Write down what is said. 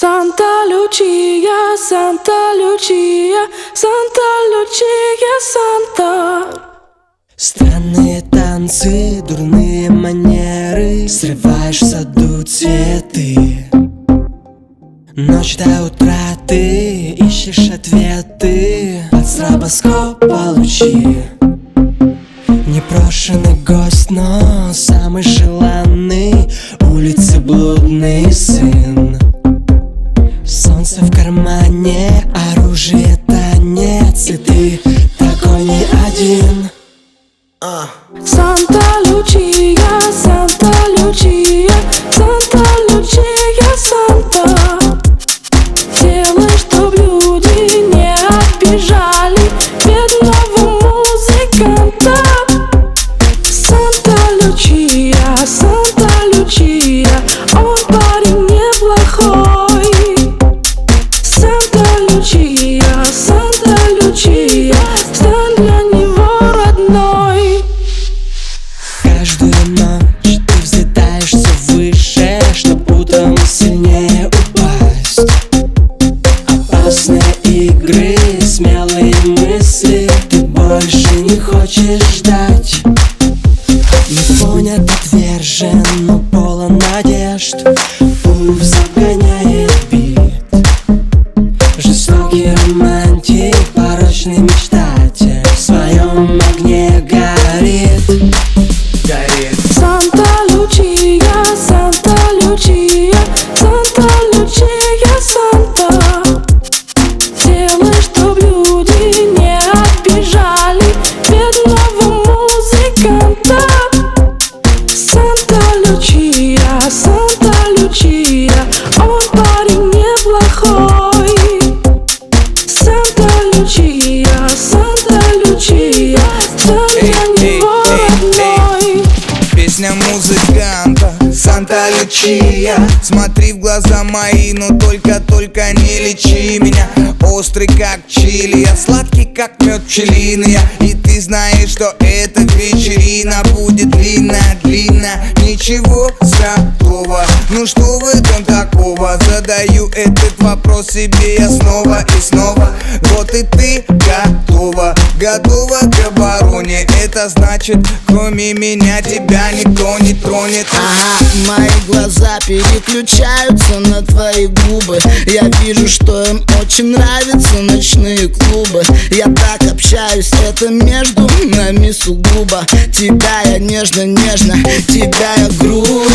Санта Лючия, Санта Лючия, Санта Лючия, Санта. Странные танцы, дурные манеры Срываешь в саду цветы Ночь до утра ты ищешь ответы Под стробоскоп получи Непрошенный гость, но самый желанный Улицы блудный хочешь ждать? Не понят, отвержен, но полон надежд Лючия, он парень неплохой. Санта Лючия, Санта Лючия, стань для него родной. Песня музыканта Санта Лючия Смотри в глаза мои, но только-только не лечи меня Острый как чили, я сладкий как мед пчелиный. И ты знаешь, что эта вечерина будет длинная-длинная Ничего святого, ну что в этом такого? Задаю этот вопрос себе я снова и снова. Вот и ты готова, готова к обороне Это значит, кроме меня тебя никто не тронет. Ага, мои глаза переключаются на твои губы. Я вижу, что им очень нравятся ночные клубы. Я так общаюсь, это между нами сугубо. Тебя я нежно-нежно, тебя я грубо